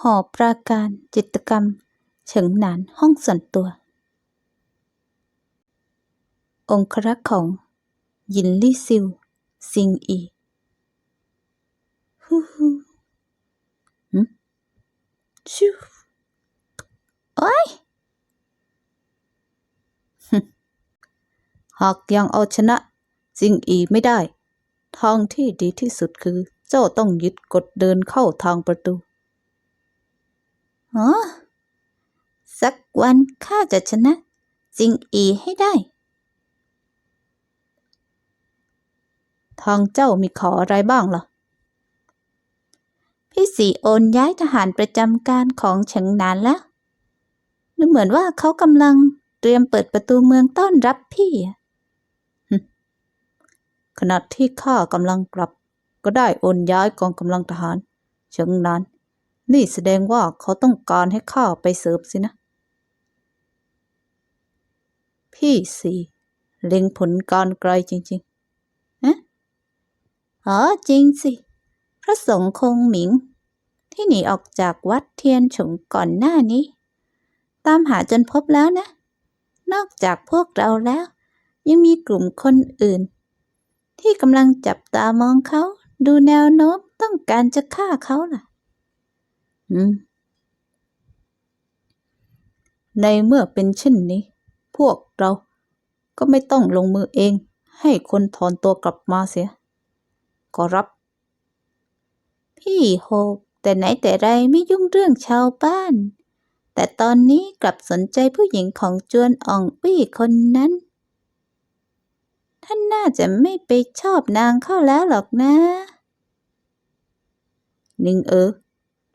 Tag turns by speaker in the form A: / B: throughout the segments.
A: หอปราการจิตกรรม เฉิงหนานห้องส่วนตัว องครักษ์ของยินลี่ซิว ซิงอีฮู้ฮู้หึชิวโอ้ยหากยังเอาชนะซิงอีไม่ได้ ทางที่ดีที่สุดคือ เจ้าต้องยึดกฎเดินเข้าทางประตู ฮะสักวันข้าจะชนะซิงอีให้ได้ทางเจ้ามีขออะไรบ้างล่ะพี่สีโอนย้ายทหารประจำการของเฉิงหนานแล้วดูเหมือนว่าเขากำลังเตรียมเปิดประตูเมืองต้อนรับพี่ขณะที่ข้ากำลังกลับ ก็ได้โอนย้ายกองกำลังทหารเชิงนั้น นี่แสดงว่าเขาต้องการให้ข้าไปเสริมสินะ พี่สี่เล็งผลการไกลจริงๆฮะอ๋อจริงสิ พระสงฆ์คงหมิง ที่หนีออกจากวัดเทียนฉงก่อนหน้านี้ ตามหาจนพบแล้วนะ นอกจากพวกเราแล้ว ยังมีกลุ่มคนอื่น ที่กำลังจับตามองเขา ดูแนวโน้มต้องการจะฆ่าเขาล่ะ ในเมื่อเป็นเช่นนี้ พวกเราก็ไม่ต้องลงมือเอง ให้คนถอนตัวกลับมาเสียขอรับ พี่โฮกแต่ไหนแต่ไรไม่ยุ่งเรื่องชาวบ้าน แต่ตอนนี้กลับสนใจผู้หญิงของจวนอ่องปี้คนนั้น ท่านน่าจะไม่ไปชอบนางเข้าแล้วหรอกนะ นิงเออ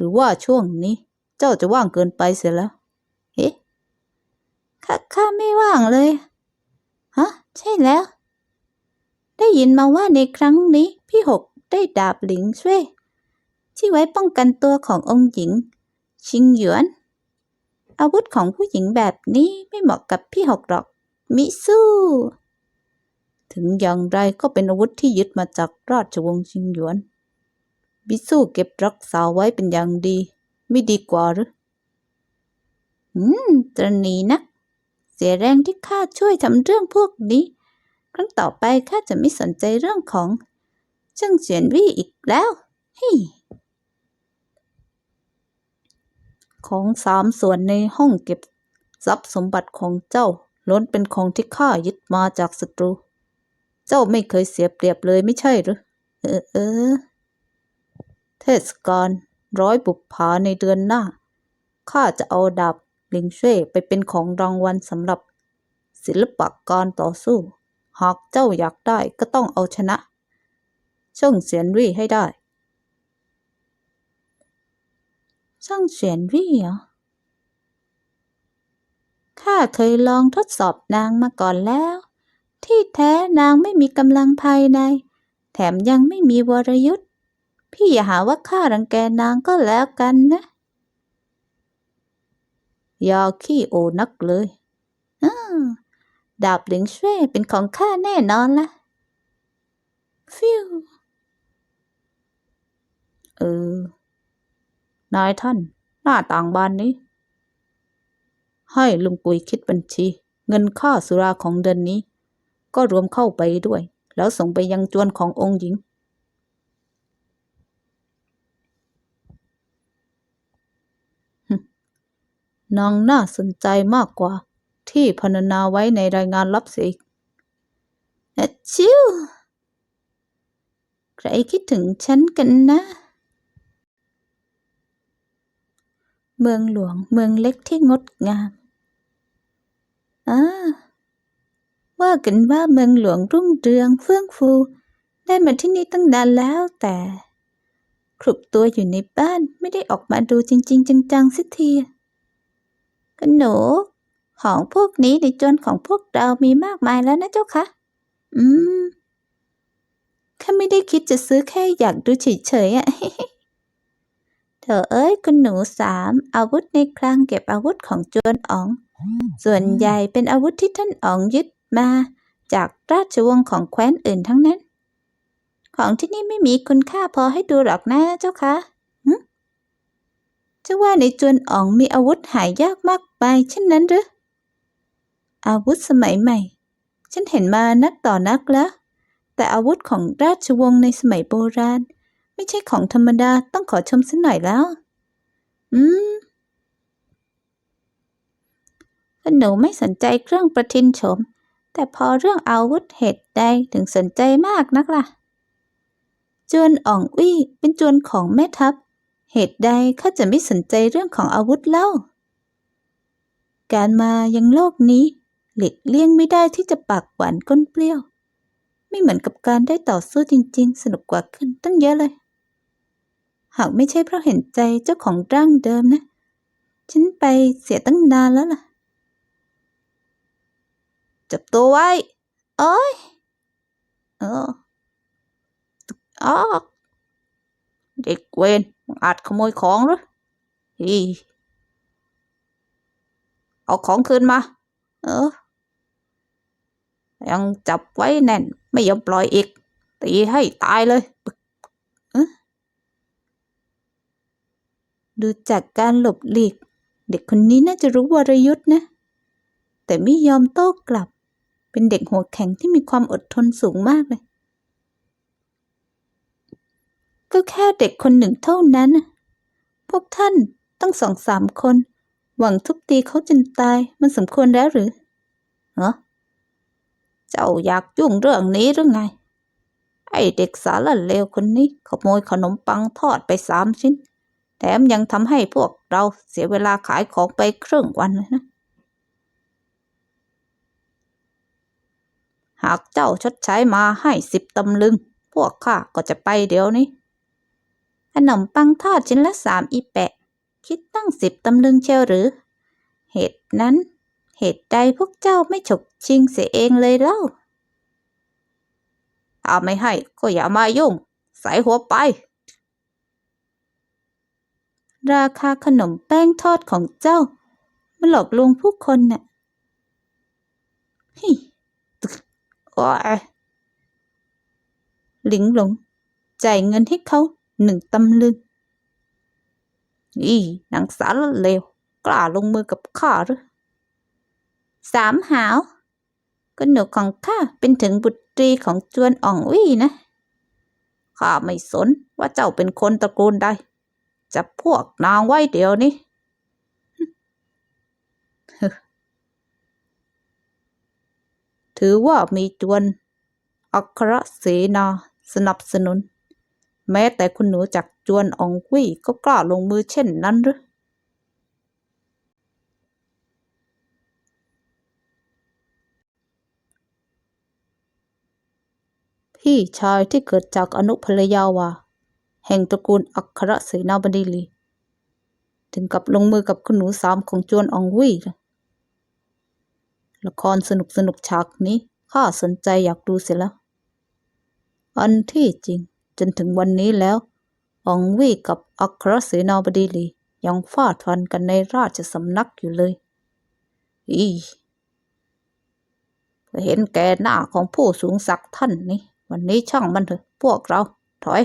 A: หรือว่าช่วงนี้ เจ้าจะว่างเกินไปเสียแล้วเฮ้ข้าข้าไม่ว่างเลย ฮะ ใช่แล้ว ได้ยินมาว่าในครั้งนี้ พี่หกได้ดาบหลิงช่วยที่ไว้ป้องกันตัวขององค์หญิง ชิงหยวน อาวุธของผู้หญิงแบบนี้ไม่เหมาะกับพี่หกหรอก มิสู้ถึงอย่างไรก็เป็นอาวุธที่ยึดมาจากราชวงศ์ชิงหยวน บิสูเก็บรักษาไว้เป็นอย่างดี ไม่ดีกว่าหรืออืมตรณีนักเสียแรงที่ข้าช่วยทำเรื่องพวกนี้ ครั้งต่อไปข้าจะไม่สนใจเรื่องของเจิ้งเฉียนวี่อีกแล้วฮ้ยของสามส่วนในห้องเก็บทรัพย์สมบัติของเจ้าล้นเป็นของที่ข้ายึดมาจากศัตรู เจ้าไม่เคยเสียเปรียบเลยไม่ใช่หรือเออเออ เทศกาลร้อยบุปผาในเดือนหน้า ข้าจะเอาดาบลิงเช่ไปเป็นของรางวัลสำหรับ ศิลปะการต่อสู้ หากเจ้าอยากได้ก็ต้องเอาชนะ ช่างเสียนวี่ให้ได้ ช่างเสียนวี่เหรอ ข้าเคยลองทดสอบนางมาก่อนแล้ว ที่แท้นางไม่มีกำลังภายใน แถมยังไม่มีวรยุทธ์ พี่อย่าหาว่าข้ารังแกนางก็แล้วกันนะย่าขี้โอนักเลยอดาบหลิงเช่เป็นของข้าแน่นอนละฟิวเออ นายท่าน หน้าต่างบ้านนี้ ให้ลุงกุยคิดบัญชี เงินค่าสุราของเดือนนี้ ก็รวมเข้าไปด้วย แล้วส่งไปยังจวนขององค์หญิง นางน่าสนใจมากกว่า ที่พรรณนาไว้ในรายงานลับเสียอีกอชิวใครคิดถึงฉันกันนะ เมืองหลวงเมืองเล็กที่งดงามอ่าว่ากันว่าเมืองหลวงรุ่งเรืองเฟื่องฟู ได้มาที่นี่ตั้งนานแล้วแต่คลุกตัวอยู่ในบ้านไม่ได้ออกมาดูจริง ๆ จังๆสักที กันหนู ของพวกนี้ในจวนของพวกเรามีมากมายแล้วนะเจ้าคะอืมข้าไม่ได้คิดจะซื้อแค่อยากดูเฉยๆอะเธอเอ้ยคุณหนูสามอาวุธในคลังเก็บอาวุธของจวนอ๋อง ส่วนใหญ่เป็นอาวุธที่ท่านอ๋องยึดมา จากราชวงศ์ของแคว้นอื่นทั้งนั้น ของที่นี่ไม่มีคุณค่าพอให้ดูหรอกนะเจ้าคะ จจะว่าในจวนอ๋องมีอาวุธหายากมากไปเช่นนั้นหรือ อาวุธสมัยใหม่ ฉันเห็นมานักต่อนักแล้ว แต่อาวุธของราชวงศ์ในสมัยโบราณ ไม่ใช่ของธรรมดาต้องขอชมสักหน่อยแล้ว อืมหนูไม่สนใจเครื่องประทินโฉมแต่พอเรื่องอาวุธเหตุใดถึงสนใจมากนักล่ะ จวนอ่องอุ้เป็นจวนของแม่ทัพ เหตุใดข้าจะไม่สนใจเรื่องของอาวุธเล่า การมายังโลกนี้ หลีกเลี่ยงไม่ได้ที่จะปากหวานก้นเปรี้ยว ไม่เหมือนกับการได้ต่อสู้จริง ๆ สนุกกว่าขึ้นตั้งเยอะเลย หากไม่ใช่เพราะเห็นใจเจ้าของร่างเดิมนะ ฉันไปเสียตั้งนานแล้วล่ะ จับตัวไว้ เอ้ย เอออ๋อ เด็กเวนมึงอาจขโมยของหรืออีเอาของคืนมา เออ ยังจับไว้แน่น ไม่ยอมปล่อยอีก ตีให้ตายเลยเอ๊ะดูจากการหลบหลีก เด็กคนนี้น่าจะรู้วรยุทธ์นะ แต่ไม่ยอมโต้กลับ เป็นเด็กหัวแข็งที่มีความอดทนสูงมากเลย ก็แค่เด็กคนหนึ่งเท่านั้น พวกท่านตั้งสองสามคน หวังทุบตีเขาจนตายมันสมควรแล้วหรือเหรอเจ้าอยากยุ่งเรื่องนี้หรือไง ไอเด็กสารเลวคนนี้ขโมยขนมปังทอดไปสามชิ้น แถมยังทำให้พวกเราเสียเวลาขายของไปครึ่งวันเลยนะ หากเจ้าชดใช้มาให้สิบตำลึง พวกข้าก็จะไปเดี๋ยวนี้ ขนมปังทอดชิ้นละสามอีแปะ คิดตั้งสิบตำลึงเชียวหรือ เหตุนั้น เหตุใดพวกเจ้าไม่ฉกชิงเสียเองเลยเล่าถ้าไม่ให้ก็อย่ามายุ่ง ใส่หัวไป ราคาขนมแป้งทอดของเจ้ามันหลอกลวงผู้คนน่ะฮิตึกโอ้ยหลิงหลง จ่ายเงินให้เขา หนึ่งตำลึง อีนางสารเลว กล้าลงมือกับข้าหรือสามหาวก็หนูของข้าเป็นถึงบุตรีของจวนอ่องวี่นะข้าไม่สนว่าเจ้าเป็นคนตระกูลใดจับพวกนางไว้เดี๋ยวนี้ถือว่ามีจวนอัครเสนาสนับสนุน แม้แต่คุณหนูจากจวนอองวี่ก็กล้าลงมือเช่นนั้นหรือพี่ชายที่เกิดจากอนุภรยาวา แห่งตระกูลอัครเสนาบดีลี ถึงกับลงมือกับคุณหนูสามของจวนอองวี่นะละครสนุกสนุกฉากนี้ข้าสนใจอยากดูเสียแล้ว อันที่จริง จนถึงวันนี้แล้ว องวี่กับอัครเสนาบดีลียังฟาดฟันกันในราชสำนักอยู่เลย อีเห็นแก่หน้าของผู้สูงศักดิ์ท่านนี่ วันนี้ช่างมันเถอะพวกเรา ถอย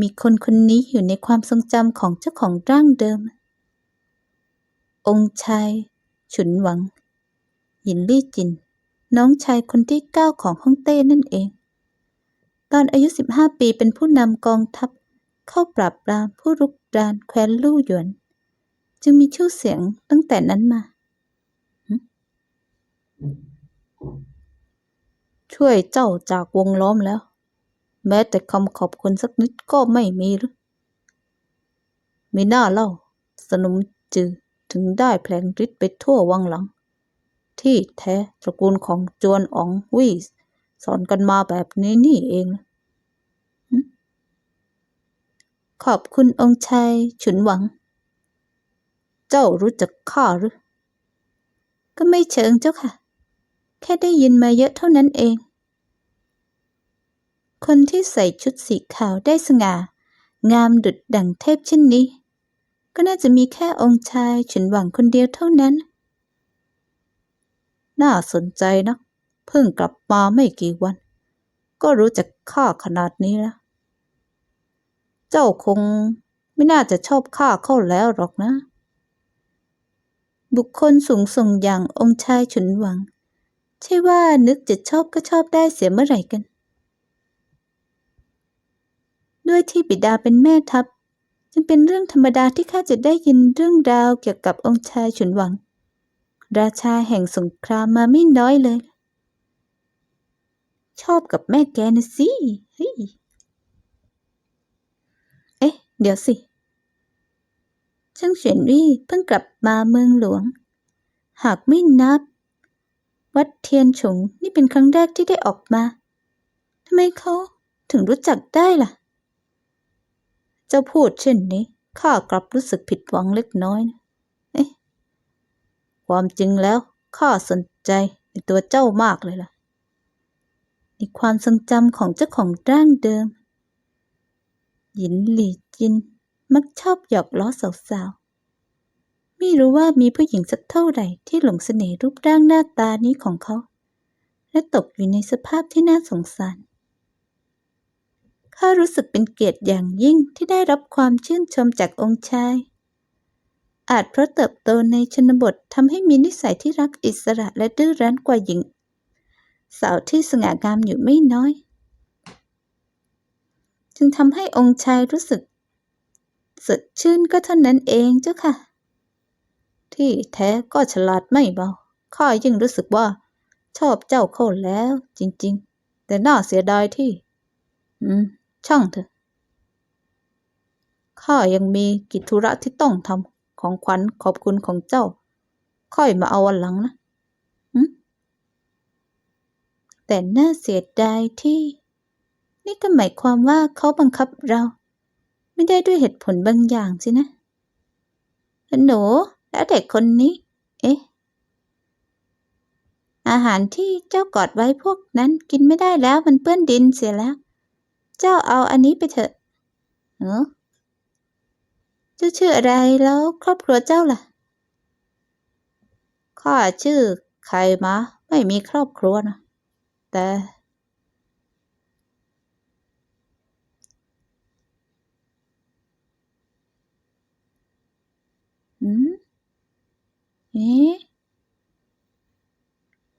A: มีคนคนนี้อยู่ในความทรงจำของเจ้าของร่างเดิม องค์ชาย ฉุนหวัง หยินลี่จิน น้องชายคนที่เก้าของฮ่องเต้นั่นเอง ตอนอายุ 15 ปีเป็นผู้นำกองทัพ เข้าปราบปรามผู้รุกรานแคว้นลู่หยวน จึงมีชื่อเสียงตั้งแต่นั้นมา ช่วยเจ้าจากวงล้อมแล้ว แม้แต่คำขอบคุณสักนิดก็ไม่มีหรือมีหน้าเล่า สนมจือถึงได้แผลงฤทธิ์ไปทั่ววังหลัง ที่แท้ตระกูลของจวนอ๋องวี่ สอนกันมาแบบนี้นี่เอง ขอบคุณองค์ชายฉุนหวัง เจ้ารู้จักข้าหรือ ก็ไม่เชิงเจ้าค่ะ แค่ได้ยินมาเยอะเท่านั้นเอง คนที่ใส่ชุดสีขาวได้สง่า งามดุดดั่งเทพเช่นนี้ ก็น่าจะมีแค่องค์ชายฉุนหวังคนเดียวเท่านั้น น่าสนใจนะ เพิ่งกลับมาไม่กี่วัน ก็รู้จักข้าขนาดนี้แล้ว เจ้าคงไม่น่าจะชอบข้าเข้าแล้วหรอกนะ บุคคลสูงส่งอย่างองค์ชายฉุนหวัง ใช่ว่านึกจะชอบก็ชอบได้เสียเมื่อไหร่กัน ด้วยที่บิดาเป็นแม่ทัพ จึงเป็นเรื่องธรรมดาที่ข้าจะได้ยินเรื่องราวเกี่ยวกับองค์ชายฉุนหวัง ราชาแห่งสงครามมาไม่น้อยเลย ชอบกับแม่แกนะสิเฮ้ยเอ๊ะ เดี๋ยวสิช่างเฉียนวี่เพิ่งกลับมาเมืองหลวง หากไม่นับ วัดเทียนฉงนี่เป็นครั้งแรกที่ได้ออกมาทำไมเขาถึงรู้จักได้ล่ะ เจ้าพูดเช่นนี้ข้ากลับรู้สึกผิดหวังเล็กน้อยนะเอ๊ะความจริงแล้วข้าสนใจในตัวเจ้ามากเลยล่ะ ในความทรงจำของเจ้าของร่างเดิม หยินหลี่จินมักชอบหยอกล้อสาวๆ ไม่รู้ว่ามีผู้หญิงสักเท่าไหร่ที่หลงเสน่ห์รูปร่างหน้าตานี้ของเขา และตกอยู่ในสภาพที่น่าสงสารข้ารู้สึกเป็นเกียรติอย่างยิ่งที่ได้รับความชื่นชมจากองค์ชาย อาจเพราะเติบโตในชนบททำให้มีนิสัยที่รักอิสระและดื้อรั้นกว่าหญิง สาวที่สง่างามอยู่ไม่น้อย จึงทำให้องค์ชายรู้สึกสดชื่นก็เท่านั้นเองเจ้าค่ะ ที่แท้ก็ฉลาดไม่เบาข้ายิ่งรู้สึกว่า ชอบเจ้าเขาแล้ว จริง ๆ แต่น่าเสียดายที่ อืม ช่างเถอะข้ายังมีกิจธุระที่ต้องทำของขวัญขอบคุณของเจ้า ค่อยมาเอาวันหลังนะอืม แต่น่าเสียดายที่ นี่ก็หมายความว่าเขาบังคับเรา ไม่ได้ด้วยเหตุผลบางอย่างสินะหนูแล้วเด็กคนนี้ เอ๊ะ อาหารที่เจ้ากอดไว้พวกนั้นกินไม่ได้แล้วมันเปื้อนดินเสียแล้ว เจ้าเอาอันนี้ไปเถอะเออเจ้าชื่ออะไรแล้วครอบครัวเจ้าล่ะ ข้าชื่อใครมาไม่มีครอบครัวนะ แต่อืมเอ๊ะ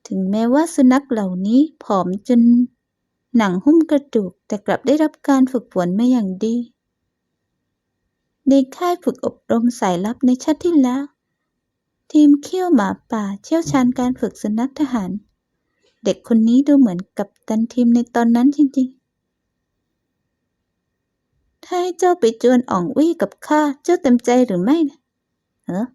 A: ถึงแม้ว่าสุนัขเหล่านี้ผอมจนหนังหุ้มกระดูกแต่กลับได้รับการฝึกฝนมาอย่างดี ในค่ายฝึกอบรมสายลับในชาติที่แล้ว ทีมเขี้ยวหมาป่าเชี่ยวชาญการฝึกสุนัขทหาร เด็กคนนี้ดูเหมือนกับตันทีมในตอนนั้นจริงๆ ถ้าให้เจ้าไปจวนอ่องวี่กับข้า เจ้าเต็มใจหรือไม่นะเออ